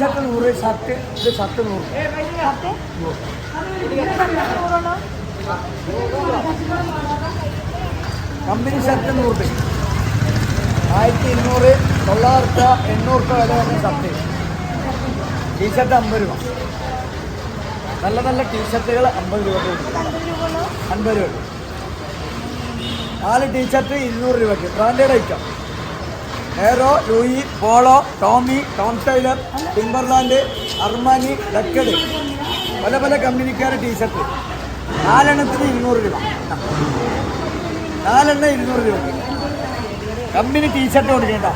T shirt നൂറ് shirt ഇത് shirt നൂറ്. കമ്പനി ഷർട്ട് നൂറ്. രൂപ ആയിരത്തി ഇരുന്നൂറ് തൊള്ളായിരത്തി എണ്ണൂറ് രൂപ വില വരുന്ന ഷർട്ട്. ടീഷർട്ട് അമ്പത് രൂപ. നല്ല നല്ല ടീഷർട്ടുകൾ അമ്പത് രൂപ അൻപത് രൂപ നാല് ടീഷർട്ട് ഇരുന്നൂറ് രൂപയ്ക്ക്. Branded item. Aero Louis Polo Tommy Tom Tailor Timberland Armani ഡക്കഡ് പല പല കമ്പനിക്കാരുടെ ടീഷർട്ട്. നാലെണ്ണത്തിന് ഇരുന്നൂറ് രൂപ. നാലെണ്ണം ഇരുന്നൂറ് രൂപ. കമ്പനി ടീഷർട്ട് കൊടുക്കേണ്ട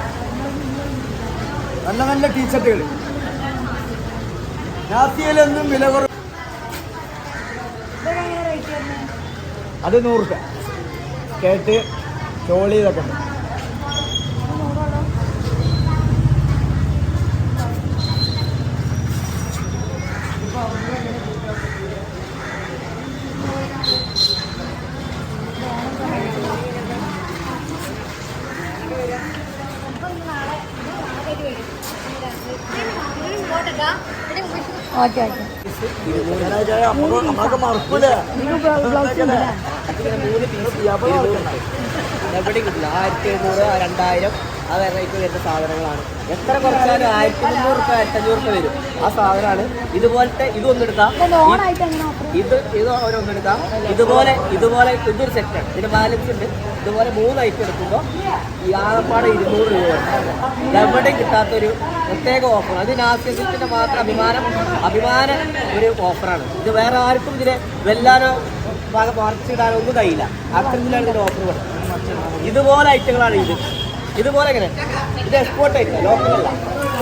നല്ല നല്ല ടീഷർട്ടുകൾ. രാത്രിയിലൊന്നും വില കുറവ് അത് നൂറ് രൂപ. കേട്ട് ചോളി ഇതൊക്കെ ഉണ്ട്. ഓക്കെ ഓക്കെ എവിടെ കിട്ടില്ല ആയിരത്തി എഴുന്നൂറ് രണ്ടായിരം ആ വെറൈറ്റി വരുന്ന സാധനങ്ങളാണ് എത്ര കുറച്ചാലും ആയിരത്തി മുന്നൂറ് റുപ്യ ആയിരത്തി അഞ്ഞൂറ് റുപ്യ വരും ആ സാധനമാണ് ഇതുപോലത്തെ ഇതൊന്നെടുത്താൽ ഇത് ഇത് ഓരോന്നെടുക്കാം. ഇതുപോലെ ഇതുപോലെ ഇതൊരു സെറ്റാണ്. ഇതിന് ബാലൻസ് ഉണ്ട്. ഇതുപോലെ മൂന്ന് ഐറ്റം എടുക്കുമ്പോൾ ഈ ആകപ്പാടെ ഇരുന്നൂറ് രൂപയാണ് എവിടെ കിട്ടാത്തൊരു പ്രത്യേക ഓഫർ അത് നാസ്യത്തിന്റെ മാത്രം അഭിമാനം അഭിമാന ഒരു ഓഫറാണ് ഇത് വേറെ ആർക്കും ഇതിനെ വെല്ലാനോ ഭാഗം മറിച്ചിടാനോ ഒന്നും കഴിയില്ല. അത്തരത്തിലാണ് ഇതിന്റെ ഓഫർ ഇതുപോലെ ഐറ്റങ്ങളാണ് ഇത്. ഇതുപോലെ എങ്ങനെ? ഇത് എക്സ്പോർട്ട് ആയിട്ടില്ല ലോക്കലല്ല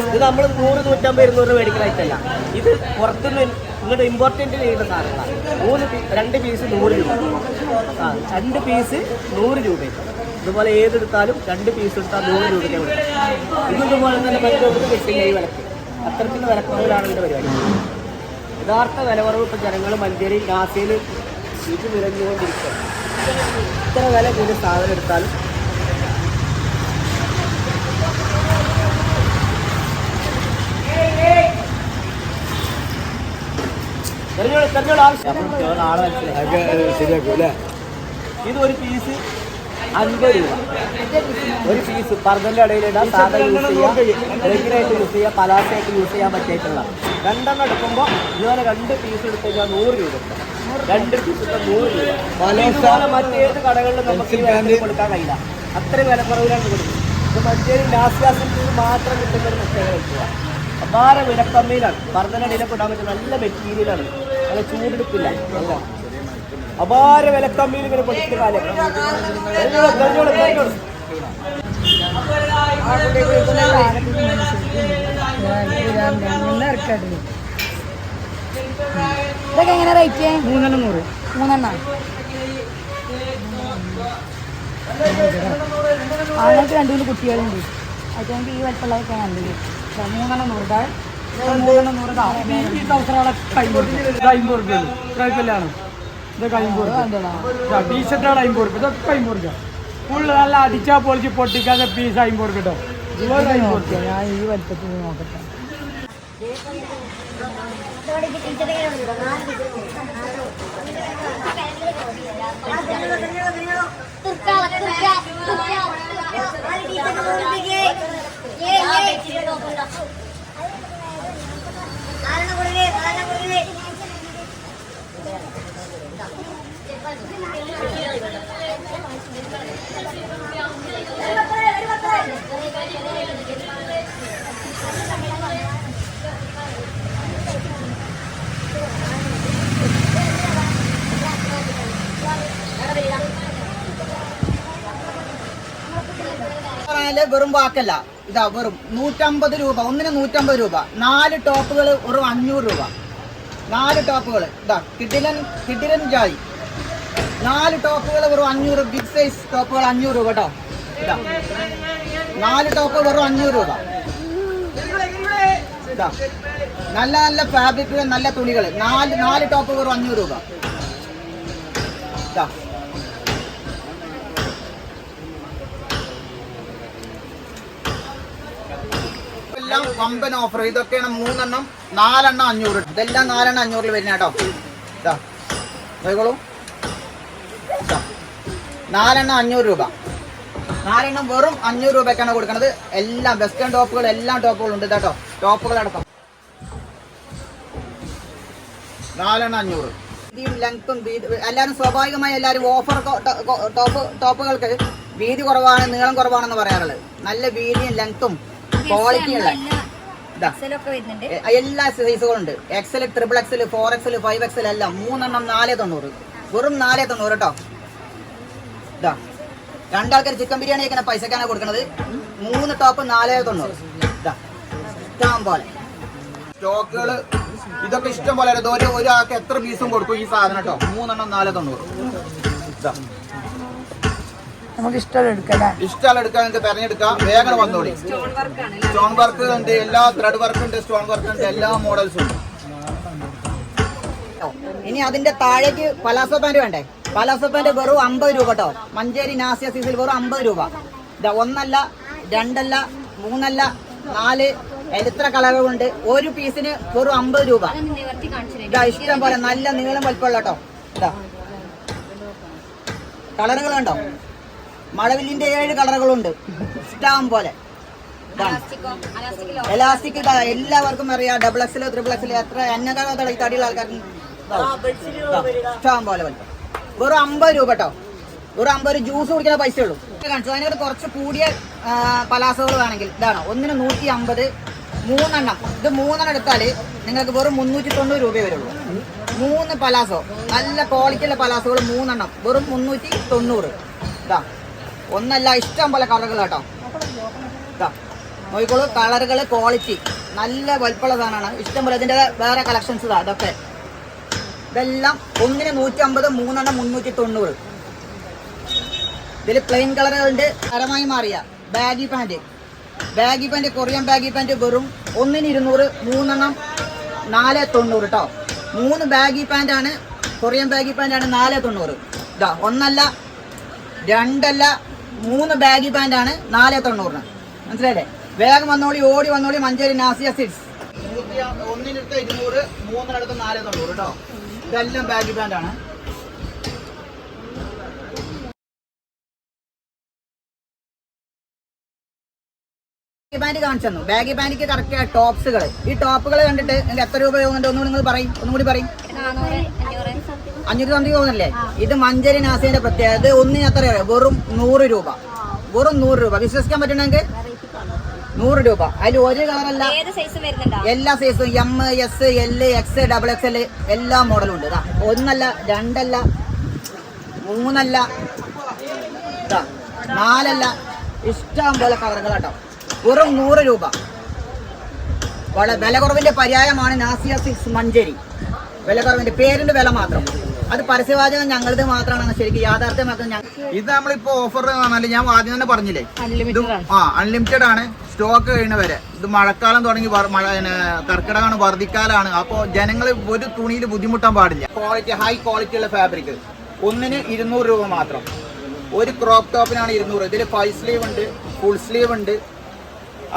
ഇത് നമ്മൾ നൂറ് നൂറ്റമ്പത് ഇരുന്നൂറ് രൂപ അല്ല. ഇത് പുറത്തുനിന്ന് ഇങ്ങോട്ട് ഇമ്പോർട്ടന്റ് ചെയ്യുന്ന സാധനങ്ങളാണ്. മൂന്ന് രണ്ട് പീസ് നൂറ് രൂപ. ആ രണ്ട് പീസ് നൂറ് രൂപ. ഇതുപോലെ ഏതെടുത്താലും രണ്ട് പീസ് എടുത്താൽ നൂറ് രൂപയ്ക്ക് ഇത് ഇതുപോലെ തന്നെ മറ്റൊരു കിട്ടില്ല ഈ വിലക്ക്. അത്തരത്തിലുള്ള വിലക്കുറവിലാണ് ഇതിന്റെ പരിപാടി. യഥാർത്ഥ വിലക്കുറവ് ഇപ്പം ജനങ്ങൾ മഞ്ചേരി നാസയിൽ ഇത് നിറഞ്ഞുകൊണ്ടിരിക്കുക ഇത്ര വില കൂടി സാധനം എടുത്താലും അതൊക്കെ ഇത് ഒരു പീസ് അൻപത് രൂപ. ഒരു പീസ് പർദ്ദന്റെ ഇടയിലിടാം സാധാ യൂസ് ചെയ്യാം. റെഗുലായിട്ട് യൂസ് ചെയ്യാം പലാസയായിട്ട് യൂസ് ചെയ്യാൻ പറ്റിയിട്ടുള്ള. രണ്ടെണ്ണം എടുക്കുമ്പോൾ ഇതുപോലെ രണ്ട് പീസ് എടുത്തു കഴിഞ്ഞാൽ നൂറ് രൂപ രണ്ട് പീസ് നൂറ് രൂപ. പലാസ, ഇതുപോലെ മറ്റേത് കടകളിലും നമുക്ക് ഈ വിലക്ക്. കൊടുക്കാൻ കഴിയില്ല. അത്രയും വിലക്കുറവിലാണ് കൊടുക്കുന്നത്. ഇത് മറ്റേത് ലാസ്റ്റ് ക്ലാസ്സിൽ മാത്രം കിട്ടുന്ന ഒരു പ്രത്യേക അപാര വിലക്കമ്മിയിലാണ്. പർദ്ദന്റെ ഇടയിലൊക്കെ ഇടാൻ പറ്റുന്ന നല്ല മെറ്റീരിയലാണ് നല്ല ചൂടെടുപ്പില്ല. അല്ല. അപാര വിലക്കമ്മിയിൽ ഇങ്ങനെ പഠിക്കുന്ന കാലം. ഇതൊക്കെ എങ്ങനെ റേറ്റ് മൂന്നെണ്ണം നൂറ്. മൂന്നെണ്ണം? ആളുകൾക്ക് രണ്ടു മൂന്ന് കുട്ടികളുണ്ട്. അതുകൊണ്ട് ഈ വലിപ്പമുള്ളതൊക്കെ നല്ലത് മൂന്നെണ്ണം നൂറ് ദാ ഇത് മൂന്നെണ്ണം നൂറ് ദാ ഈ- ഈ ടൗസറുകളൊക്കെ അമ്പത് രൂപ ഇത് അമ്പത് രൂപ കുഴപ്പമില്ലാണ് ഇതൊക്കെ അമ്പത് രൂപ ടീഷർട്ടുകൾ അമ്പത് രൂപ ഇതൊക്കെ അമ്പത് രൂപ ഫുള്ള് നല്ല അടിച്ചാൽ പൊളിച്ച് പൊട്ടിക്കാതെ പീസ് അമ്പത് കേട്ടോ ഞാൻ ഈ വലിപ്പത്തിൽ നോക്കട്ടെ. പറഞ്ഞാൽ വെറും വാക്കല്ല. ഇതാ വെറും നൂറ്റമ്പത് രൂപ ഒന്നിന് നൂറ്റമ്പത് രൂപ. നാല് ടോപ്പുകൾ ഒരു അഞ്ഞൂറ് രൂപ. നാല് ടോപ്പുകൾ. ഇതാ കിടിലൻ കിടിലൻ ജായി. നാല് ടോപ്പുകൾ വെറും അഞ്ഞൂറ് ബിഗ് സൈസ് ടോപ്പുകൾ അഞ്ഞൂറ് രൂപ കേട്ടോ ഇതാ നാല് ടോപ്പ് വെറും അഞ്ഞൂറ് രൂപ. ഇതാ നല്ല നല്ല ഫാബ്രിക്കുകൾ നല്ല തുണികൾ. നാല് നാല് ടോപ്പ് വെറും അഞ്ഞൂറ് രൂപ. ഇതാ ഇതെല്ലാം വമ്പൻ ഓഫർ ഇതൊക്കെയാണ് മൂന്നെണ്ണം നാലെണ്ണം അഞ്ഞൂറ്. ഇതെല്ലാം നാലെണ്ണം അഞ്ഞൂറിൽ വരുന്ന കേട്ടോ. നാലെണ്ണം അഞ്ഞൂറ് രൂപ. നാലെണ്ണം വെറും അഞ്ഞൂറ് രൂപയ്ക്കാണ് കൊടുക്കുന്നത്. എല്ലാം വെസ്റ്റേൺ ടോപ്പുകൾ എല്ലാം ടോപ്പുകളും ഉണ്ട് കേട്ടോ. ടോപ്പുകൾ അടക്കം. നാലെണ്ണം അഞ്ഞൂറ്. വീതിയും ലെങ്ത്തും എല്ലാവരും സ്വാഭാവികമായി എല്ലാവരും ഓഫർ ടോപ്പ് ടോപ്പുകൾക്ക് വീതി കുറവാണ് നീളം കുറവാണെന്ന് പറയാറുള്ളത്. നല്ല വീതിയും ലെങ്ത്തും ക്വാളിറ്റി ഉള്ള എല്ലാ സൈസുകളും ഉണ്ട് XL triple XL four XL five XL എല്ലാം മൂന്നെണ്ണം നാലേ തൊണ്ണൂറ്. വെറും നാലേ തൊണ്ണൂറ് കേട്ടോ ഇതാ. രണ്ടാൾക്കാർ ചിക്കൻ ബിരിയാണി ഒക്കെ പൈസക്കാണ് കൊടുക്കുന്നത് മൂന്ന് ടോപ്പ് നാലേ തൊണ്ണൂറ്. ഇതാ. ഇഷ്ടം പോലെ. സ്റ്റോക്കുകൾ ഇതൊക്കെ ഇഷ്ടം പോലെ ഒരാൾക്ക് എത്ര പീസും കൊടുക്കും ഈ സാധനം കേട്ടോ മൂന്നെണ്ണം നാലേ തൊണ്ണൂറ്. ഇതാ. നമുക്ക് ഇഷ്ടമുള്ള എടുക്കല്ലേ? ഇഷ്ടമുള്ള എടുക്കാൻ നിങ്ങൾക്ക് തെരഞ്ഞെടുക്കാം. വേഗം വന്നോളി. സ്റ്റോൺ വർക്ക് ഉണ്ട് എല്ലാ ത്രെഡ് വർക്ക് ഉണ്ട് സ്റ്റോൺ വർക്ക് ഉണ്ട് എല്ലാ മോഡൽസും ഉണ്ട്. ഇനി അതിന്റെ താഴേക്ക് പലാസോ പാന്റ് വേണ്ടേ? പലാസോ പാന്റ് വെറും അമ്പത് രൂപ കേട്ടോ. മഞ്ചേരി നാസിയ സീസിൽ വെറും അമ്പത് രൂപ. ഒന്നല്ല രണ്ടല്ല മൂന്നല്ല നാല് എത്ര കളറുകളുണ്ട് ഒരു പീസിന് വെറും അമ്പത് രൂപ. ഇതാ ഇഷ്ടം പോലെ നല്ല നീളം വലിപ്പമുള്ള കേട്ടോ. ഇതാ. കളറുകൾ കണ്ടോ? മഴവില്ലിന്റെ ഏഴ് കളറുകളുണ്ട്. ഇഷ്ടം പോലെ. എലാസ്റ്റിക് എല്ലാവർക്കും അറിയാം. ഡബിൾ എക്സൽ ത്രിബിൾ എക്സൽ എത്ര എന്നെ തടി തടിയുള്ള ആൾക്കാർക്ക് ഇഷ്ടം പോലെ വലിപ്പം വെറും അമ്പത് രൂപ കേട്ടോ വെറും അമ്പത് ജ്യൂസ് കുടിക്കുന്ന പൈസ ഉള്ളൂ. കാണിച്ചു. അതിനകത്ത് കുറച്ച് കൂടിയ പലാസകൾ വേണമെങ്കിൽ. ഇതാണ്? ഒന്നിന് നൂറ്റി അമ്പത് മൂന്നെണ്ണം. ഇത് മൂന്നെണ്ണം എടുത്താൽ നിങ്ങൾക്ക് വെറും മുന്നൂറ്റി തൊണ്ണൂറ് രൂപയെ വരുള്ളൂ. മൂന്ന് പലാസോ. നല്ല ക്വാളിറ്റിയുള്ള പലാസകൾ മൂന്നെണ്ണം. വെറും മുന്നൂറ്റി തൊണ്ണൂറ് ഇതാ. ഒന്നല്ല ഇഷ്ടം പോലെ കളറുകൾ കേട്ടോ. നോക്കോളൂ കളറുകൾ ക്വാളിറ്റി നല്ല വലുപ്പമുള്ള സാധനമാണ്. ഇഷ്ടം പോലെ ഇതിന്റെ വേറെ കളക്ഷൻസ് ഇതാ ഇതൊക്കെ. ഇതെല്ലാം ഒന്നിന് നൂറ്റി അമ്പത് മൂന്നെണ്ണം മുന്നൂറ്റി തൊണ്ണൂറ് ഇതിൽ പ്ലെയിൻ കളറുകളുണ്ട്. തരമായി മാറിയ baggy pant baggy pant Korean baggy pant വെറും ഒന്നിന് ഇരുന്നൂറ് മൂന്നെണ്ണം നാല് തൊണ്ണൂറ് കേട്ടോ മൂന്ന് ബാഗി പാന്റാണ് കൊറിയൻ ബാഗി പാന്റാണ് നാല് തൊണ്ണൂറ് ഇതാ ഒന്നല്ല രണ്ടല്ല മൂന്ന് ബാഗി പാന്റാണ് നാല് തൊണ്ണൂറിന് മനസ്സിലായില്ലേ? വേഗം വന്നോളി ഓടി വന്നോളി മഞ്ചേരി നാസിയ സിഡ്സ് ഒന്നിനടുത്ത് ഇരുന്നൂറ് മൂന്നിനടുത്ത് നാല് തൊണ്ണൂറ് കേട്ടോ ഇതെല്ലാം ബാഗി പാന്റ് ആണ്. പാന്റ് കാണിച്ചു തന്നു. ബാഗി പാന്റിക്ക് കറക്റ്റ് ടോപ്സുകൾ ഈ ടോപ്പുകൾ കണ്ടിട്ട് നിങ്ങൾക്ക് എത്ര രൂപ പോകുന്നുണ്ട് ഒന്നുകൂടി നിങ്ങൾ പറയും. ഒന്നുകൂടി പറയും. അഞ്ഞൂറ്റി സംതിങ് തോന്നല്ലേ ഇത് മഞ്ചരി നാസിന്റെ പ്രത്യേകത. ഇത് ഒന്നിന് എത്ര വെറും നൂറ് രൂപ. വെറും നൂറ് രൂപ. വിശ്വസിക്കാൻ പറ്റണമെങ്കിൽ നൂറ് രൂപ. അതിൽ ഒരു കളറല്ല. എല്ലാ സൈസും M S L X double X L എല്ലാ മോഡലും ഉണ്ട്. ഒന്നല്ല രണ്ടല്ല മൂന്നല്ല നാലല്ല. ഇഷ്ടം പോലെ കളറുകൾ കേട്ടോ വെറും നൂറ് രൂപ. വില കുറവിന്റെ പര്യായമാണ് നാസിയ സിക്സ് മഞ്ചേരി. വില കുറവിന്റെ പേരിന്റെ വില മാത്രം. അത് പരസ്യവാചകം ഞങ്ങളത് മാത്രമാണ് ശരിക്കും യാഥാർത്ഥ്യമാക്കുന്നത് ഇത് നമ്മളിപ്പോ ഓഫർ പറഞ്ഞാൽ ഞാൻ ആദ്യം തന്നെ പറഞ്ഞില്ലേ? ആ അൺലിമിറ്റഡ് ആണ്. സ്റ്റോക്ക് കഴിഞ്ഞവരെ വരെ. ഇത് മഴക്കാലം തുടങ്ങി മഴ കർക്കിടകമാണ് വർദ്ധിക്കാലാണ്. അപ്പോൾ ജനങ്ങൾ ഒരു തുണിയിൽ ബുദ്ധിമുട്ടാൻ പാടില്ല. ക്വാളിറ്റി ഹൈ ക്വാളിറ്റി ഉള്ള ഫാബ്രിക് ഒന്നിന് ഇരുന്നൂറ് രൂപ മാത്രം. ഒരു ക്രോപ്പ് ടോപ്പിനാണ് ഇരുന്നൂറ്. ഇതിൽ ഫൈവ് സ്ലീവ് ഉണ്ട് ഫുൾ സ്ലീവ് ഉണ്ട്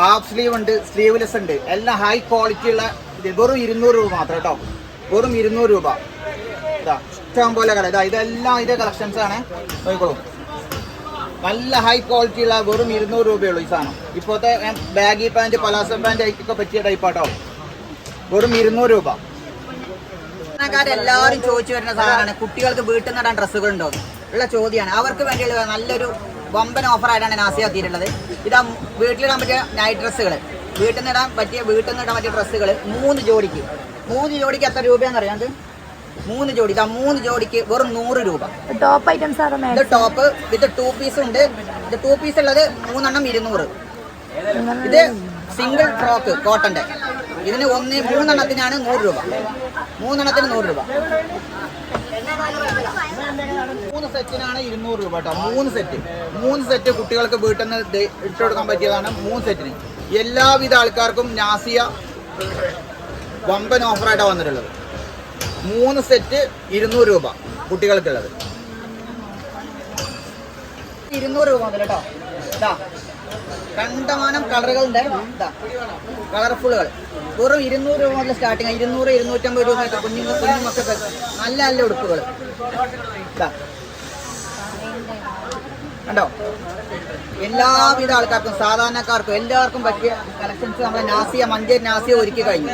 ഹാഫ് സ്ലീവ് ഉണ്ട് സ്ലീവ്ലെസ് ഉണ്ട്. എല്ലാം ഹൈ ക്വാളിറ്റി ഉള്ള വെറും ഇരുന്നൂറ് രൂപ മാത്രം കേട്ടോ വെറും ഇരുന്നൂറ് രൂപ. ഇഷ്ടം പോലെ കട ഇതാ ഇതെല്ലാം ഇതേ കളക്ഷൻസ് ആണ്. നോക്കിക്കോളൂ. നല്ല ഹൈ ക്വാളിറ്റി ഉള്ള വെറും ഇരുന്നൂറ് രൂപയുള്ളൂ ഈ സാധനം. ഇപ്പോഴത്തെ ബാഗി പാന്റ് പലാസോ പാന്റ് ഒക്കെ പറ്റിയ ടൈപ്പാട്ടോ വെറും ഇരുന്നൂറ് രൂപ. എല്ലാവരും ചോദിച്ചു വരുന്ന സാധനമാണ്. കുട്ടികൾക്ക് വീട്ടിൽ നിന്ന് ഇടാൻ ഡ്രസ്സുകൾ ഉണ്ടോ ഉള്ള ചോദ്യമാണ്. അവർക്ക് വേണ്ടിയുള്ള നല്ലൊരു വമ്പൻ ഓഫർ ആയിട്ടാണ് നാസി എത്തിയിട്ടുള്ളത്. ഇതാ വീട്ടിലിടാൻ പറ്റിയ നൈറ്റ് ഡ്രസ്സുകൾ വീട്ടിൽ നിന്ന് ഇടാൻ പറ്റിയ വീട്ടിൽ നിന്ന് ഇടാൻ പറ്റിയ ഡ്രസ്സുകൾ മൂന്ന് ജോഡിക്ക്. മൂന്ന് ജോഡിക്ക് എത്ര രൂപയാണെന്ന് അറിയാം മൂന്ന് ജോഡി. ആ മൂന്ന് ജോഡിക്ക് വെറും നൂറ് രൂപ. ടോപ്പ് ഐറ്റംസ് ആണ് ഇത് ടോപ്പ് വിത്ത് ടൂ പീസ് ഉണ്ട്. ഇത് ടൂ പീസ് ഉള്ളത് മൂന്നെണ്ണം ഇരുന്നൂറ്. ഇത് സിംഗിൾ ഫ്രോക്ക് കോട്ടന്റെ ഇതിന് ഒന്ന് മൂന്നെണ്ണത്തിനാണ് നൂറ് രൂപ. മൂന്നെണ്ണത്തിന് നൂറ് രൂപ. മൂന്ന് സെറ്റിനാണ് ഇരുന്നൂറ് രൂപ കേട്ടോ. മൂന്ന് സെറ്റ് മൂന്ന് സെറ്റ് കുട്ടികൾക്ക് വീട്ടിൽ നിന്ന് ഇട്ട് കൊടുക്കാൻ പറ്റിയതാണ് മൂന്ന് സെറ്റിന്. എല്ലാവിധ ആൾക്കാർക്കും നാസിയ വമ്പൻ ഓഫറായിട്ടാണ് വന്നിട്ടുള്ളത്. മൂന്ന് സെറ്റ് ഇരുന്നൂറ് രൂപ കുട്ടികൾക്കുള്ളത്. ഇരുന്നൂറ് രൂപ മുതൽ കേട്ടോ കണ്ടമാനം കളറുകളുണ്ട്. കളർഫുള്ളുകൾ. വെറും ഇരുന്നൂറ് രൂപ മുതൽ സ്റ്റാർട്ടിങ് ഇരുന്നൂറ് ഇരുന്നൂറ്റമ്പത് രൂപ കുഞ്ഞുങ്ങൾ കുഞ്ഞുമക്കൾക്ക് നല്ല നല്ല ഉടുപ്പുകൾ. കണ്ടോ? എല്ലാവിധ ആൾക്കാർക്കും സാധാരണക്കാർക്കും എല്ലാവർക്കും പറ്റിയ കളക്ഷൻസ് നമ്മുടെ നാസിയ മഞ്ചേരി നാസിയ ഒരുക്കി കഴിഞ്ഞു.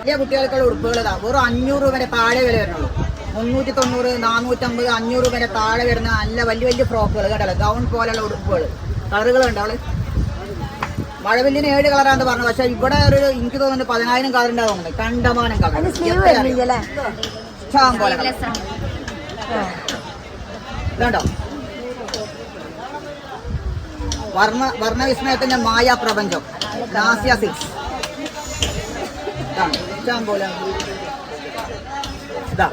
വലിയ കുട്ടികൾക്കുള്ള ഉടുപ്പുകൾ വെറും അഞ്ഞൂറ് രൂപ വരെ താഴെ വില വരുന്നുള്ളൂ. മുന്നൂറ്റി തൊണ്ണൂറ് നാനൂറ്റമ്പത് അഞ്ഞൂറ് രൂപ വരെ താഴെ വരുന്ന നല്ല വലിയ വലിയ ഫ്രോക്കുകൾ കേട്ടല്ലോ ഗൗൺ പോലെയുള്ള ഉടുപ്പുകൾ കളറുകൾ ഉണ്ട് അവൾ? മഴവില്ലിന് ഏഴ് കളറാന്ന് പറഞ്ഞു പക്ഷെ ഇവിടെ ഒരു എനിക്ക് തോന്നുന്നു പതിനായിരം കളർ ഉണ്ടാവുന്നുണ്ട് കണ്ടമാനം കളർ. ഇഷ്ടം പോലെ ഇതുണ്ടോ വർണ വർണവിസ്മയത്തിന്റെ മായ പ്രപഞ്ചം. ദാസ്യ സിക്സ് ഇതാണ്. ഇഷ്ടം പോലെ. ഇതാ.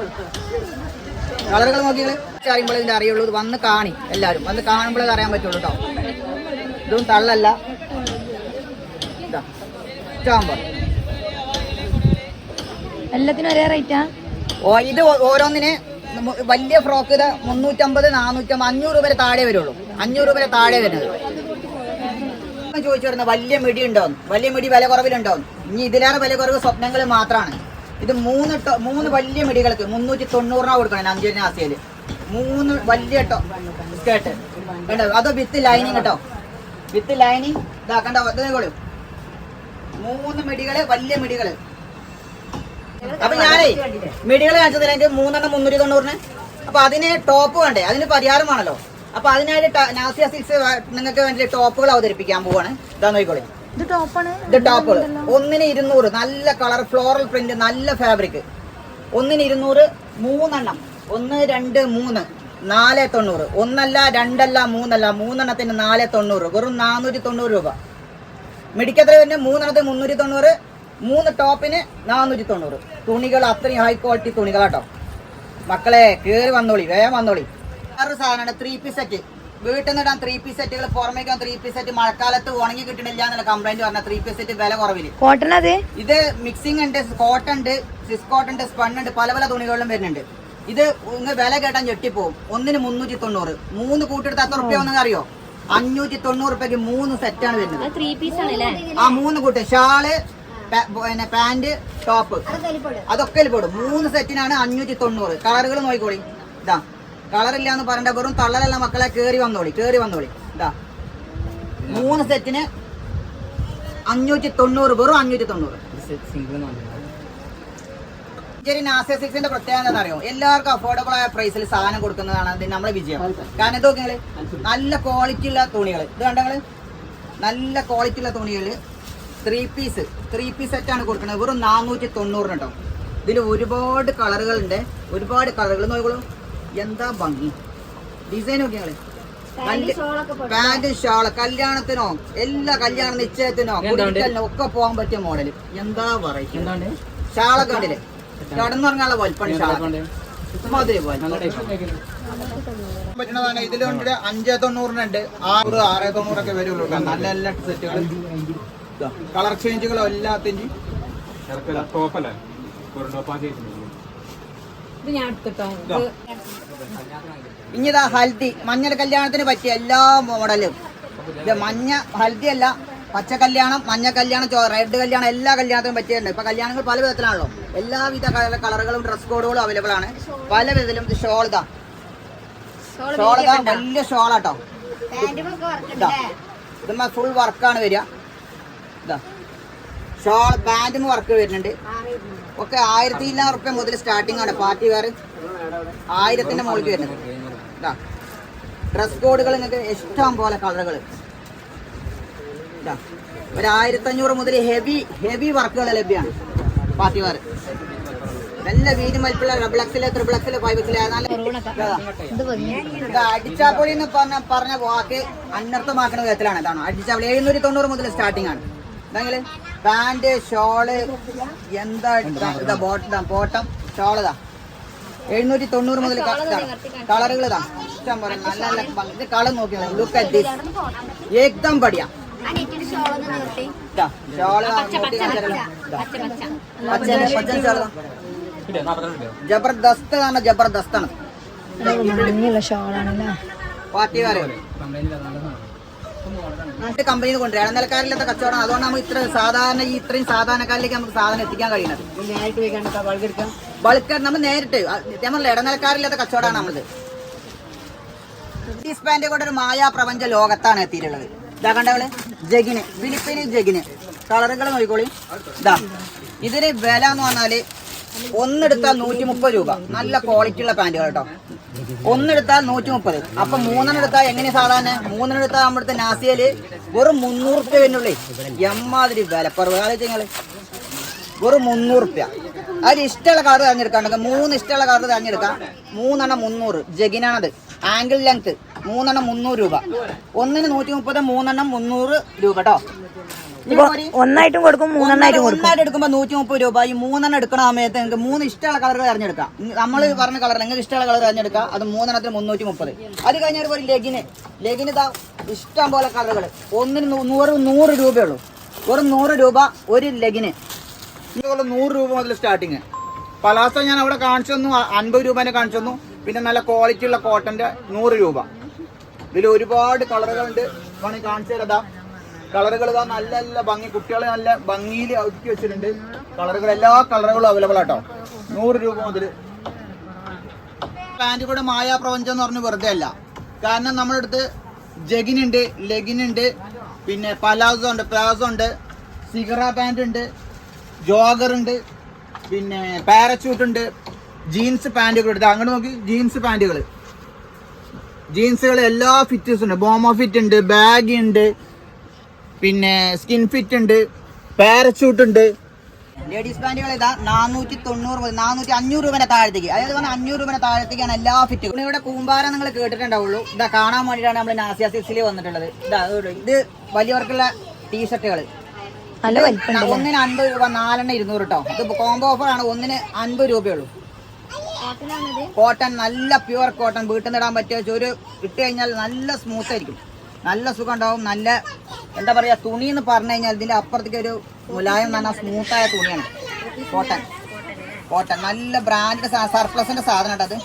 കളറുകൾ നോക്കിയാൽ അറിയുമ്പോൾ ഇതിന്റെ അറിയുള്ളൂ. ഇത് വന്ന് കാണി എല്ലാരും വന്ന് കാണുമ്പോഴേ അറിയാൻ പറ്റുള്ളൂ കേട്ടോ ഇതും തള്ളല്ല. ഇതാ. ഇഷ്ടം പോലെ. എല്ലാത്തിനും ഒരേ റേറ്റാ ഓ ഇത് ഓരോന്നിന് വലിയ ഫ്രോക്ക് ഇത് മുന്നൂറ്റമ്പത് നാനൂറ്റമ്പത് അഞ്ഞൂറ് രൂപ വരെ താഴെ വരുള്ളൂ. അഞ്ഞൂറ് രൂപ വരെ താഴെ വരുന്നത്. ഇപ്പം ചോദിച്ചു വരുന്ന വലിയ മിടി ഉണ്ടോന്ന് വലിയ മിടി വില കുറവിലുണ്ടോന്ന് ഇനി ഇതിലേറെ വില കുറവ് സ്വപ്നങ്ങൾ മാത്രമാണ്. ഇത് മൂന്ന് ടോ- മൂന്ന് വലിയ മിടികൾക്ക് മുന്നൂറ്റി തൊണ്ണൂറിനാ കൊടുക്കണം അഞ്ചൂരിന് ആസിയയിൽ മൂന്ന് വലിയ ടോ സ്കേർട്ട് കണ്ടോ? അതോ വിത്ത് ലൈനിങ് കേട്ടോ. വിത്ത് ലൈനിങ് ഇതാക്കണ്ട കണ്ടോ? ഇത് നോക്കൂ മൂന്ന് മിടികൾ വലിയ മിടികൾ. അപ്പൊ ഞാനേ മിടികൾ കാണിച്ചു തരാം എനിക്ക് മൂന്നെണ്ണം മുന്നൂറ്റി തൊണ്ണൂറിന്. അപ്പൊ അതിന് ടോപ്പ് വേണ്ടേ? അതിന് പരിഹാരമാണല്ലോ അപ്പൊ അതിനായിട്ട് നാസിയ സിക്സ് നിങ്ങൾക്ക് വേണ്ടി ടോപ്പുകൾ അവതരിപ്പിക്കാൻ പോവാണ്. ഇതാ നോക്കിക്കോളി. ഇത് ടോപ്പാണ്? ഇത് ടോപ്പുകൾ ഒന്നിന് ഇരുന്നൂറ്. നല്ല കളർ ഫ്ലോറൽ പ്രിന്റ് നല്ല ഫാബ്രിക് ഒന്നിന് ഇരുന്നൂറ് മൂന്നെണ്ണം. ഒന്ന് രണ്ട് മൂന്ന്. നാല് തൊണ്ണൂറ്. ഒന്നല്ല രണ്ടല്ല മൂന്നല്ല. മൂന്നെണ്ണത്തിന് നാല് തൊണ്ണൂറ്. വെറും നാനൂറ്റി തൊണ്ണൂറ് രൂപ. മെഡിക്കത്ര തന്നെ മൂന്നെണ്ണത്തിന് മുന്നൂറ്റി തൊണ്ണൂറ്. മൂന്ന് ടോപ്പിന് നാനൂറ്റി തൊണ്ണൂറ്. തുണികൾ അത്രയും ഹൈ ക്വാളിറ്റി തുണികളാട്ടോ. മക്കളെ കയറി വന്നോളി. വേഗം വന്നോളി. വേറൊരു സാധനമാണ് ത്രീ പീസ് സെറ്റ് വീട്ടിൽ നിന്ന് ഇടാൻ ത്രീ പീസ് സെറ്റുകൾ പുറമേക്ക് ത്രീ പീസ് സെറ്റ് മഴക്കാലത്ത് ഉണങ്ങി കിട്ടണില്ല എന്നുള്ള കംപ്ലൈന്റ് പറഞ്ഞ ത്രീ പീസ് സെറ്റ് വില കുറവിൽ. കോട്ടൺ അത്? ഇത് മിക്സിംഗ് ഉണ്ട് കോട്ടൺ ഉണ്ട് സിസ് കോട്ടൺ ഉണ്ട് സ്പൺ ഉണ്ട് പല പല തുണികളിലും വരുന്നുണ്ട്. ഇത് ഒന്ന് വില കേട്ടാൻ ഞെട്ടിപ്പോവും. ഒന്നിന് മുന്നൂറ്റി തൊണ്ണൂറ് മൂന്ന് കൂട്ടെടുത്ത് എത്ര റുപ്യ ഒന്നും അറിയോ? അഞ്ഞൂറ്റി തൊണ്ണൂറ് റുപ്യക്ക് മൂന്ന് സെറ്റാണ് വരുന്നത്. ത്രീ പീസ് ആണല്ലേ? ആ മൂന്ന് കൂട്ട്. ഷാൾ പിന്നെ പാന്റ് ടോപ്പ് അതൊക്കെ പോടും. പെടും. മൂന്ന് സെറ്റിനാണ് അഞ്ഞൂറ്റി തൊണ്ണൂറ് കളറുകൾ നോക്കിക്കോളി. ഇതാ. കളറില്ല എന്ന് പറയണ്ട വെറും തള്ളലല്ല മക്കളെ കേറി വന്നോളി കേറി വന്നോളി. ഇതാ. മൂന്ന് സെറ്റിന് അഞ്ഞൂറ്റി തൊണ്ണൂറ് വെറും അഞ്ഞൂറ്റി തൊണ്ണൂറ്. ശരി സിക്സിന്റെ പ്രത്യേകത എന്താ അറിയോ എല്ലാവർക്കും അഫോർഡബിൾ ആയ പ്രൈസിൽ സാധനം കൊടുക്കുന്നതാണ് അതിന് നമ്മളെ വിജയം. കാരണം ഇത് നോക്കിയാൽ നല്ല ക്വാളിറ്റി ഉള്ള തുണികൾ ഇത് കണ്ടങ്ങൾ നല്ല ക്വാളിറ്റി ഉള്ള തുണികൾ ത്രീ പീസ് ത്രീ പീസ് സെറ്റാണ് കൊടുക്കുന്നത്. വെറും നാനൂറ്റി തൊണ്ണൂറിന് കേട്ടോ ഇതിൽ ഒരുപാട് കളറുകളുണ്ട് ഒരുപാട് കളറുകൾ നോക്കിക്കോളൂ. എന്താ ഭംഗി? ഡിസൈൻ നോക്കിയാളെ പാന്റും ഷാൾ കല്യാണത്തിനോ എല്ലാ കല്യാണ നിശ്ചയത്തിനോ കുടിക്കലിനോ ഒക്കെ പോകാൻ പറ്റിയ മോഡൽ എന്താ പറയുക? ഷാളൊക്കെ കണ്ടില്ലേ? കടന്നിറങ്ങാനുള്ള വലിപ്പണി ഷാളൊക്കെ പറ്റുന്നതാണ് ഇതിലുണ്ട് അഞ്ചേ തൊണ്ണൂറിനുണ്ട് ആറ് ആറ് തൊണ്ണൂറൊക്കെ വരുള്ളൂ. നല്ല നല്ല സെറ്റുകൾ കളർ ചേഞ്ചുകളും എല്ലാത്തിന്റെയും ടോപ്പല്ലേ ടോപ്പാ ചെയ്തിട്ടുണ്ട് ഇത് ഞാൻ എടുത്തിട്ടോ. ഇനിതാ ഹൽദി. മഞ്ഞൾ കല്യാണത്തിന് പറ്റിയ എല്ലാ മോഡലും. ഇത് മഞ്ഞ ഹൽദി അല്ല പച്ച കല്യാണം മഞ്ഞ കല്യാണം റെഡ് കല്യാണം എല്ലാ കല്യാണത്തിനും പറ്റിയിട്ടുണ്ട്. ഇപ്പൊ കല്യാണങ്ങൾ പല വിധത്തിലാണല്ലോ. എല്ലാവിധ കള- കളറുകളും ഡ്രസ് കോഡുകളും അവൈലബിൾ ആണ്. പല വിധത്തിലും ഇത് ഷോൾ ഇതാ ഷോൾ ഇതാ വലിയ ഷോളാട്ടോ. ഇതാ ഇതുമ്മ ഫുൾ വർക്കാണ് വരിക. ഇതാ ഷോൾ പാന്റും വർക്ക് വരുന്നുണ്ട്. ഒക്കെ ആയിരത്തി ഇല്ലാ റുപ്യ മുതൽ സ്റ്റാർട്ടിംഗ് ആണ്. പാർട്ടി വെയർ ആയിരത്തിന്റെ മുകളിൽ വരുന്നത്. ഡ്രസ് കോഡുകൾ നിങ്ങൾക്ക് ഇഷ്ടം പോലെ കളറുകൾ ഇതാ. ഒരു ആയിരത്തഞ്ഞൂറ് മുതൽ ഹെവി ഹെവി വർക്കുകൾ ലഭ്യമാണ്. Party wear. നല്ല വീതി വലിപ്പുള്ള ഡബിൾ ത്രിബിളക്സിൽ എക്സിൽ ഇത്. അടിച്ചാപ്പൊളി എന്ന് പറഞ്ഞ പറഞ്ഞ വാക്ക് അനർത്ഥമാക്കുന്ന വിധത്തിലാണ്. അതാണ് അടിച്ചാപ്പൊളി എഴുന്നൂറ്റി തൊണ്ണൂറ് മുതൽ സ്റ്റാർട്ടിംഗ് ആണ്. ഇതെങ്കിൽ പാന്റ് ഷോൾ എന്താ ഇതാ, ബോട്ടം ബോട്ടം ഷോളതാ എഴുന്നൂറ്റി തൊണ്ണൂറ് മുതൽ കളറുകൾ ഇതാ. ഇഷ്ടം പോലെ നല്ല നല്ല. ഇത് കളർ നോക്കിയാൽ ലുക്ക് അറ്റ് ദിസ് ഏകദം പടിയാ ഷോൾ നോക്കി. ജബർദസ്ത് ആണ് ജബർദസ്താണ്. ഭംഗിയുള്ള ഷോളാണല്ലേ? പാർട്ടി വേറെ കമ്പനിയിൽ കൊണ്ടുവരാം. ഇടനിലക്കാരില്ലാത്ത കച്ചവടം. അതുകൊണ്ട് നമുക്ക് ഇത്ര സാധാരണ ഈ ഇത്രയും സാധാരണക്കാരിലേക്ക് നമുക്ക് സാധനം എത്തിക്കാൻ കഴിയുന്നത്. ബൾക്ക് നമ്മൾ നേരിട്ട് നമ്മളെ ഇടനിലക്കാരില്ലാത്ത കച്ചവടമാണ് നമ്മളത്. ഈ കൊണ്ട് ഒരു മായാ പ്രപഞ്ച ലോകത്താണ് എത്തിയിട്ടുള്ളത്. ഇതാ കണ്ടവൾ ജഗിന് ഫിലിപ്പിന് ജഗിന്. കളറുകൾ നോക്കിക്കോളി. ഇതാ ഇതിന് വില എന്ന് പറഞ്ഞാൽ ഒന്നെടുത്താൽ നൂറ്റി മുപ്പത് രൂപ. നല്ല ക്വാളിറ്റി ഉള്ള പാന്റുകൾ കേട്ടോ. ഒന്നെടുത്താൽ നൂറ്റി മുപ്പത് അപ്പൊ മൂന്നെണ്ണം എടുത്താൽ എങ്ങനെ സാധാരണ? മൂന്നെണ്ണം എടുത്താൽ നമ്മുടെ നാസിയൽ വെറും മുന്നൂറ് റുപ്യ വരുന്നുള്ളേ. എമ്മാതിരി വില. ആലോചിച്ച് വെറും മുന്നൂറ് റുപ്യ അതിൽ ഇഷ്ടമുള്ള കളർ തിരഞ്ഞെടുക്കാം മൂന്ന് ഇഷ്ടമുള്ള കളർ തിരഞ്ഞെടുക്കാം. മൂന്നെണ്ണം മുന്നൂറ്. ജഗിനാണത്. ആംഗിൾ ലെങ്ത് മൂന്നെണ്ണം മുന്നൂറ് രൂപ. ഒന്നിന് നൂറ്റി മുപ്പത് മൂന്നെണ്ണം മുന്നൂറ് രൂപ കേട്ടോ. ഒന്നായിട്ടും കൊടുക്കും മൂന്നെണ്ണായിട്ടും കൊടുക്കും. ഒന്നായിട്ട് എടുക്കുമ്പോൾ നൂറ്റി മുപ്പത് രൂപ. ഈ മൂന്നെണ്ണം എടുക്കണ സമയത്ത് നിങ്ങൾക്ക് മൂന്ന് ഇഷ്ടമുള്ള കളർ തിരഞ്ഞെടുക്കാം. നമ്മൾ പറഞ്ഞ കളർ നിങ്ങൾക്ക് ഇഷ്ടമുള്ള കളർ തിരഞ്ഞെടുക്കാം. അത് മൂന്നെണ്ണത്തിന് മുന്നൂറ്റി മുപ്പത് അത് കഴിഞ്ഞ ഒരു ലെഗിന്. ലെഗിന് ഇതാ ഇഷ്ടം പോലെ കളറുകൾ. ഒന്നിന് നൂറ് നൂറ് രൂപയുള്ളൂ. വെറും നൂറ് രൂപ ഒരു ലെഗിന്. ഇതുപോലെ നൂറ് രൂപ മുതൽ സ്റ്റാർട്ടിങ് പലാസ ഞാൻ അവിടെ കാണിച്ചു തന്നു അൻപത് രൂപേനെ കാണിച്ചു തന്നു. പിന്നെ നല്ല ക്വാളിറ്റി ഉള്ള കോട്ടന്റെ നൂറ് രൂപ. ഇതിൽ ഒരുപാട് കളറുകളുണ്ട്. വേണമെങ്കിൽ കാണിച്ചു തരതാ കളറുകൾ നല്ല നല്ല ഭംഗി. കുട്ടികളെ നല്ല ഭംഗിയിൽ ഒതുക്കി വെച്ചിട്ടുണ്ട്. കളറുകൾ എല്ലാ കളറുകളും അവൈലബിൾ ആട്ടോ. നൂറ് രൂപ മുതൽ പാന്റ് കൂടെ മായാ പ്രപഞ്ചം എന്ന് പറഞ്ഞ് വെറുതെ അല്ല. കാരണം നമ്മുടെ അടുത്ത് ജഗിനുണ്ട് ലെഗിനുണ്ട് പിന്നെ പലാസോ ഉണ്ട് പ്ലാസോ ഉണ്ട് സിഗറ പാന്റ് ഉണ്ട് ജോഗർ ഉണ്ട് പിന്നെ പാരച്യൂട്ട് ഉണ്ട് ജീൻസ് പാന്റുകൾ എടുത്ത്. അങ്ങോട്ട് നോക്കി ജീൻസ് പാന്റുകൾ ജീൻസുകൾ എല്ലാ ഫിറ്റേഴ്സും ഉണ്ട്. ബോമോ ഫിറ്റ് ഉണ്ട് ബാഗ് ഉണ്ട് പിന്നെ സ്കിൻ ഫിറ്റ് ഉണ്ട് പാരച്യൂട്ട് ഉണ്ട്. ലേഡീസ് പാന്റുകൾ ഇതാ നാനൂറ്റി തൊണ്ണൂറ് മുതൽ നാനൂറ്റി അഞ്ഞൂറ് രൂപ താഴത്തേക്ക്. അതായത് പറഞ്ഞാൽ അഞ്ഞൂറ് രൂപ താഴത്തേക്കാണ് എല്ലാ ഫിറ്റും ഇവിടെ കൂമ്പാരം നിങ്ങൾ കേട്ടിട്ടുണ്ടാവുള്ളൂ. ഇതാ കാണാൻ വേണ്ടിയിട്ടാണ് നമ്മൾ നാസിയ സിക്സിൽ വന്നിട്ടുള്ളത്. ഇതാ ഇത് വലിയവർക്കുള്ള ടീഷർട്ടുകൾ ഒന്നിന് അൻപത് രൂപ നാലെണ്ണം ഇരുന്നൂറ് കേട്ടോ ഇത് കോംബോ ഓഫർ ആണ്. ഒന്നിന് അൻപത് രൂപയുള്ളൂ കോട്ടൺ നല്ല പ്യുവർ കോട്ടൺ വീട്ടിൽ നിന്ന് ഇടാൻ പറ്റിയ ഒരു ഇട്ട് കഴിഞ്ഞാൽ നല്ല സ്മൂത്ത് ആയിരിക്കും. നല്ല സുഖം ഉണ്ടാവും നല്ല എന്താ പറയാ തുണി എന്ന് പറഞ്ഞു കഴിഞ്ഞാൽ ഇതിന്റെ അപ്പുറത്തേക്ക് ഒരു മുലായം പറഞ്ഞാൽ സ്മൂത്തായ തുണിയാണ്. കോട്ടൺ കോട്ടൺ നല്ല ബ്രാൻഡ് സർപ്ലസിന്റെ സാധനം ഉണ്ട് അത്.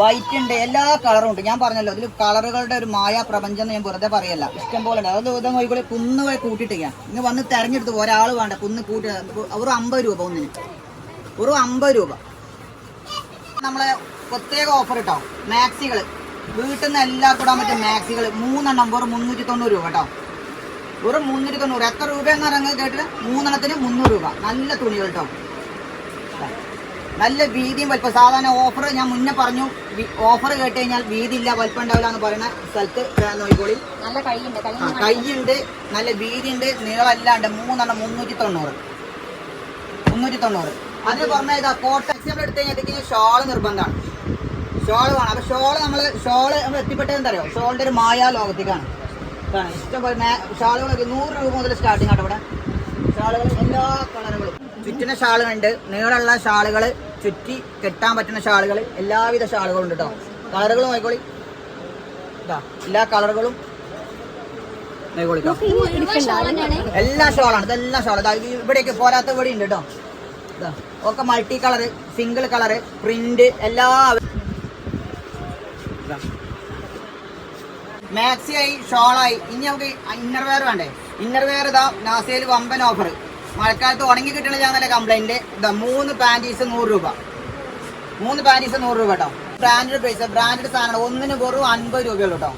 വൈറ്റ് ഉണ്ട്. എല്ലാ കളറും ഉണ്ട്. ഞാൻ പറഞ്ഞല്ലോ ഇതിൽ കളറുകളുടെ ഒരു മായ പ്രപഞ്ചം എന്ന് ഞാൻ വെറുതെ പറയല്ല. ഇഷ്ടം പോലെ ഉണ്ട്. അത് ദിവസം നോക്കിക്കോളെ കുന്ന് പോയി കൂട്ടിയിട്ടേക്കാം ഇന്ന് വന്ന് തെരഞ്ഞെടുത്ത് ഒരാൾ വേണ്ട. കുന്ന് കൂട്ടി ഒരു അമ്പത് രൂപ ഒന്നിന്. ഒരു അമ്പത് രൂപ. നമ്മളെ പ്രത്യേക ഓഫർ കേട്ടോ മാക്സികൾ വീട്ടിൽ നിന്ന് എല്ലാവർക്കും ഇടാൻ പറ്റിയ മാക്സികൾ മൂന്നെണ്ണം വെറും മുന്നൂറ്റി തൊണ്ണൂറ് രൂപ കേട്ടോ. വെറും മുന്നൂറ്റി തൊണ്ണൂറ്. എത്ര രൂപയെന്ന് പറയുന്നത് കേട്ടിട്ട് മൂന്നെണ്ണത്തിന് മുന്നൂറ് രൂപ. നല്ല തുണികൾ കേട്ടോ. നല്ല വീതിയും വലിപ്പം. സാധാരണ ഓഫർ ഞാൻ മുന്നേ പറഞ്ഞു. ഓഫർ കേട്ട് കഴിഞ്ഞാൽ വീതി ഇല്ല വലിപ്പം ഉണ്ടാവില്ല എന്ന് പറയുന്ന സ്ഥലത്ത് നോയിക്കോളി നോക്കിക്കോളി. നല്ല കൈയുണ്ട്. കൈയുണ്ട്. നല്ല വീതിയുണ്ട്. നീളമല്ലാണ്ട് മൂന്നെണ്ണം മുന്നൂറ്റി തൊണ്ണൂറ്. മുന്നൂറ്റി തൊണ്ണൂറ്. അതിന് പറഞ്ഞാൽ ഇതാ കോട്ടൺ. എടുത്തു കഴിഞ്ഞാൽ ഷോൾ നിർബന്ധമാണ്. ഷോൾ വേണം അപ്പൊ ഷോൾ നമ്മൾ ഷോൾ നമ്മൾ എത്തിപ്പെട്ടത് എന്താ അറിയോ ഷോളിന്റെ ഒരു മായാ ലോകത്തേക്കാണ്. ഇഷ്ടം ഇഷ്ടംപോലെ ഷാളുകളൊക്കെ നൂറ് രൂപ മുതൽ സ്റ്റാർട്ടിങ് ആട്ടോ ഇവിടെ. ഷാളുകൾ എല്ലാ കളറുകളും. ചുറ്റിന ഷാളുകളുണ്ട്. നീളമുള്ള ഷാളുകൾ ചുറ്റി കെട്ടാൻ പറ്റുന്ന ഷാളുകൾ എല്ലാവിധ ഷാളുകളും ഉണ്ട് കേട്ടോ കളറുകൾ ആയിക്കോളി ഇതാ എല്ലാ കളറുകളും. എല്ലാ ഷോളാണ്. ഇതെല്ലാം ഷോൾ ഇവിടേക്ക് പോരാത്ത ഇവിടെ ഉണ്ട് കേട്ടോ ഒക്കെ multi colour single colour print എല്ലാ മാക്സി ആയി ഷോളായി. ഇനി നമുക്ക് ഇന്നർവെയർ വേണ്ടേ? ഇന്നർവെയർ ഇതാ നാസയിൽ വമ്പൻ ഓഫർ മഴക്കാലത്ത് ഉണങ്ങി കിട്ടണ ഞാൻ നല്ല കംപ്ലൈന്റ് ഇതാ മൂന്ന് പാന്റീസ് നൂറ് രൂപ. മൂന്ന് പാന്റീസ് നൂറ് രൂപ കേട്ടോ ബ്രാൻഡഡ് പ്രൈസ് ബ്രാൻഡഡ് സാധനം ഒന്നിന് വെറും അൻപത് രൂപയുള്ളൂ കേട്ടോ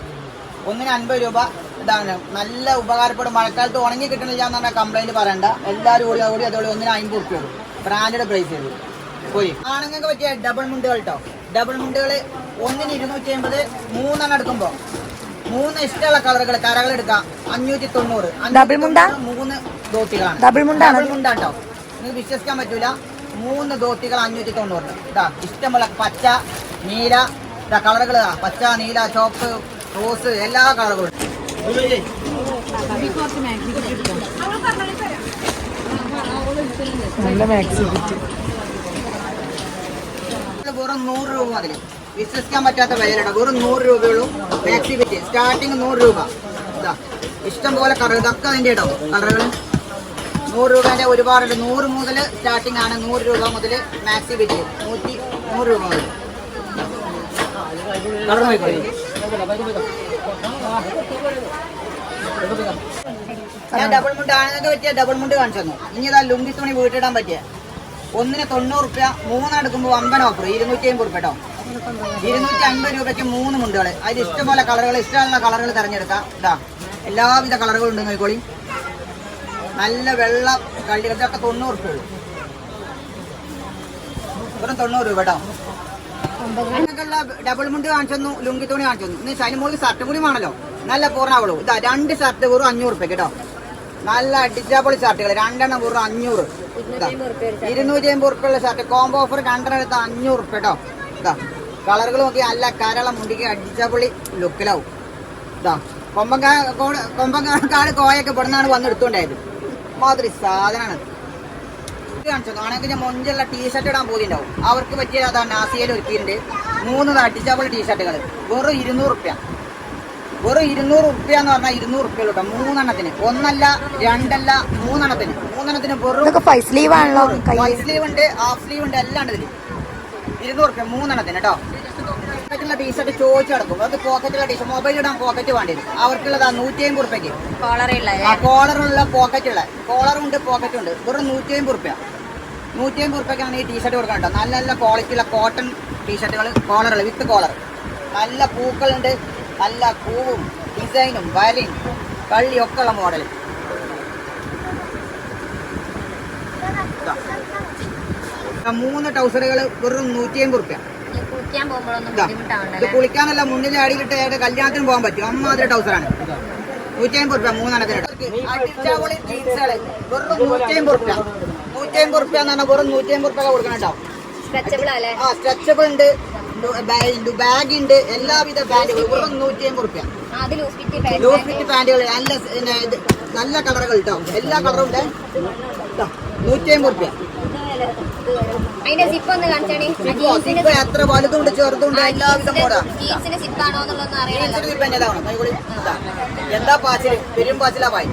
ഒന്നിന് അൻപത് രൂപ. ഇതാണ്. നല്ല ഉപകാരപ്പെടും. മഴക്കാലത്ത് ഉണങ്ങി കിട്ടണില്ല എന്ന് പറഞ്ഞാൽ കംപ്ലൈന്റ് പറയണ്ട. എല്ലാവരും കൂടി അതുകൂടി അതോടെ ഒന്നിന് റുപ്യ ബ്രാൻഡ് ബ്രാൻഡഡ് പ്രൈസ് ചെയ്തു പോയി. ആണുങ്ങൾക്ക് പറ്റിയ ഡബിൾ മുണ്ടുകൾ കേട്ടോ ഡബിൾ മുണ്ടുകൾ ഒന്നിന് ഇരുന്നൂറ്റി അമ്പത് മൂന്നെണ്ണം എടുക്കുമ്പോൾ മൂന്ന് ഇഷ്ടമുള്ള കളറുകൾ കരകൾ എടുക്കാം. അഞ്ഞൂറ്റി തൊണ്ണൂറ്. ഡബിൾ മുണ്ട? മൂന്ന് ധോത്തികളാണ്. ഡബിൾ മുണ്ട? ഡബിൾ മുണ്ട മുണ്ടാട്ടോ നിങ്ങൾക്ക് വിശ്വസിക്കാൻ പറ്റൂല. മൂന്ന് ധോത്തികൾ അഞ്ഞൂറ്റി തൊണ്ണൂറ് ഇതാ ഇഷ്ടമുള്ള പച്ച നീല ഇതാ കളറുകൾ പച്ച നീല ചോപ്പ് റോസ് എല്ലാ കളറുകളും നല്ല മാക്സി കിട്ടി വെറും നൂറ് രൂപ മുതൽ വിശ്വസിക്കാൻ പറ്റാത്ത വിലയിലാണ് വെറും നൂറ് രൂപയുള്ളൂ. മാക്സി ബിറ്റ് സ്റ്റാർട്ടിങ് നൂറ് രൂപ. ഇതാ ഇഷ്ടം പോലെ കറ ഇതൊക്കെ അതിന്റെ ഇടം. കറകൾ നൂറ് രൂപേന്റെ ഒരുപാടുണ്ട്. നൂറ് മുതൽ സ്റ്റാർട്ടിംഗ് ആണ് നൂറ് രൂപ മുതൽ മാക്സി ബിറ്റ് നൂറ്റി നൂറ് രൂപ മുതൽ. ഞാൻ ഡബിൾ മുണ്ട് ആണുങ്ങൾക്ക് പറ്റിയ ഡബിൾ മുണ്ട് കാണിച്ചു തന്നു. ഇനി ഇതാ ലുങ്കി തുണി വീട്ടിടാൻ പറ്റിയ. ഒന്നിന് തൊണ്ണൂറ് റുപ്യ മൂന്നെടുക്കുമ്പോൾ അമ്പൻ ഓഫർ ഇരുന്നൂറ്റി അമ്പത് രൂപ കേട്ടോ ഇരുന്നൂറ്റി അമ്പത് രൂപയ്ക്ക് മൂന്ന് മുണ്ടുകൾ അതിൽ ഇഷ്ടംപോലെ കളറുകൾ ഇഷ്ടമുള്ള കളറുകൾ തിരഞ്ഞെടുക്കാം. ഇതാ. എല്ലാവിധ കളറുകളും ഉണ്ട് നോക്കോളി നല്ല വെള്ള കള്ളി ഇതൊക്കെ തൊണ്ണൂറ് റുപ്യ ഉള്ളൂ. വെറും തൊണ്ണൂറ് രൂപ കേട്ടോ അങ്ങനെയൊക്കെയുള്ള ഡബിൾ മുണ്ട് കാണിച്ചു ലുങ്കി തുണി കാണിച്ചു ഇനി ശനിമോളിൽ ഷർട്ട് കൂടി വേണമല്ലോ നല്ല പൂർണാവുള്ളൂ ഇതാ രണ്ട് ഷർട്ട് വെറും അഞ്ഞൂറ് റുപ്യ കേട്ടോ നല്ല അടിച്ചാപ്പൊളി ഷർട്ടുകൾ രണ്ടെണ്ണം വെറും അഞ്ഞൂറ്. ഇരുന്നൂറ്റി അമ്പത് റുപ്യുള്ള ഷർട്ട് കോംബോ ഓഫർ രണ്ടെണ്ണം എടുത്ത അഞ്ഞൂറ് ഉറുപ്പ കേട്ടോ. ഇതാ കളറുകൾ നോക്കി നല്ല കരള മുണ്ടിക്ക് അടിച്ചാപ്പൊളി ലുക്കിലാവും ഇതാ കൊമ്പങ്കാ കൊമ്പങ്കാട് കോയൊക്കെ ഇവിടുന്നാണ് വന്ന് എടുത്തോണ്ടായത്. മാതിരി സാധനമാണ് കാണിച്ചു കാണാൻ ഞാൻ മൊഞ്ചുള്ള ടീഷർട്ട് ഇടാൻ പോയിട്ടുണ്ടാവും അവർക്ക് പറ്റിയ അതാണ് നാസിയയിൽ ഒരുക്കിയിട്ടുണ്ട്. മൂന്ന് അടിച്ചാപ്പിള ടീഷർട്ടുകൾ വെറും ഇരുന്നൂറ് റുപ്യ. വെറും ഇരുന്നൂറ് റുപ്യ എന്ന് പറഞ്ഞാൽ ഇരുന്നൂറ് റുപ്യ കേട്ടോ മൂന്നെണ്ണത്തിന്. ഒന്നല്ല രണ്ടല്ല മൂന്നെണ്ണത്തിന്. മൂന്നെണ്ണത്തിന് വെറും ഇതൊക്കെ ഫൈവ് സ്ലീവ് ആണല്ലോ കൈ വൈറ്റ് സ്ലീവ് ഉണ്ട് ഹാഫ് സ്ലീവ് ഉണ്ട് എല്ലാം ഉണ്ട് ഇതിൽ ഇരുന്നൂറ് റുപ്യ മൂന്നെണ്ണത്തിന് കേട്ടോ പോക്കറ്റുള്ള ടീഷർട്ട് ചോദിച്ചു കിടക്കും അത് പോക്കറ്റുള്ള ടീഷർട്ട് മൊബൈൽ ഇടാൻ പോക്കറ്റ് വേണ്ടി വരും അവർക്കുള്ളതാ നൂറ്റി അമ്പത് റുപ്യക്ക് ആ കോളറുള്ള പോക്കറ്റുള്ള കോളറുണ്ട് പോക്കറ്റും ഉണ്ട് വെറും നൂറ്റി അമ്പത് റുപ്യ നൂറ്റി അമ്പത് റുപ്യക്കാണ് ഈ ടീഷർട്ട് കൊടുക്കാൻ കേട്ടോ നല്ല നല്ല ക്വാളിറ്റിയുള്ള കോട്ടൺ ടീഷർട്ടുകൾ കോളറുകൾ വിത്ത് കോളർ നല്ല പൂക്കളുണ്ട്. നല്ല പൂവും ഡിസൈനും വരയും കള്ളിയൊക്കെ ഉള്ള മോഡൽ മൂന്ന് ടൗസറുകൾ വെറും നൂറ്റി അമ്പത് റുപ്യ കുളിക്കാന്നല്ല ഇതാ. മുന്നിൽ അടിയിലിട്ട് ഏത് കല്യാണത്തിന് പോകാൻ പറ്റും. അമ്മാതിരി ടൗസറാണ് നൂറ്റി അമ്പത് റുപ്യ മൂന്നെണ്ണത്തിന് അടിച്ചാവളി ജീൻസുകൾ. വെറും നൂറ്റി അമ്പത് റുപ്യ. നൂറ്റി അമ്പത് റുപ്യ എന്ന് പറഞ്ഞാൽ വെറും നൂറ്റി അമ്പത് റുപ്യ കൊടുക്കണം കേട്ടോ. ആ സ്ട്രെച്ചബിൾ ഉണ്ട്. ബാഗ് ഉണ്ട് എല്ലാവിധ പാന്റുകളും വെറും നൂറ്റി അമ്പത് റുപ്യ ലൂഫിറ്റ് പാന്റുകൾ നല്ല നല്ല കളറുകൾ കേട്ടോ എല്ലാ കളറും ഉണ്ട്. നൂറ്റി അമ്പത് റുപ്യ. എത്ര വലുതുണ്ട് ചെറുതുണ്ട് എല്ലാവിധം. ഇതാ. എന്താ പാച്ചിൽ? പെരും പാച്ചിലാ പായി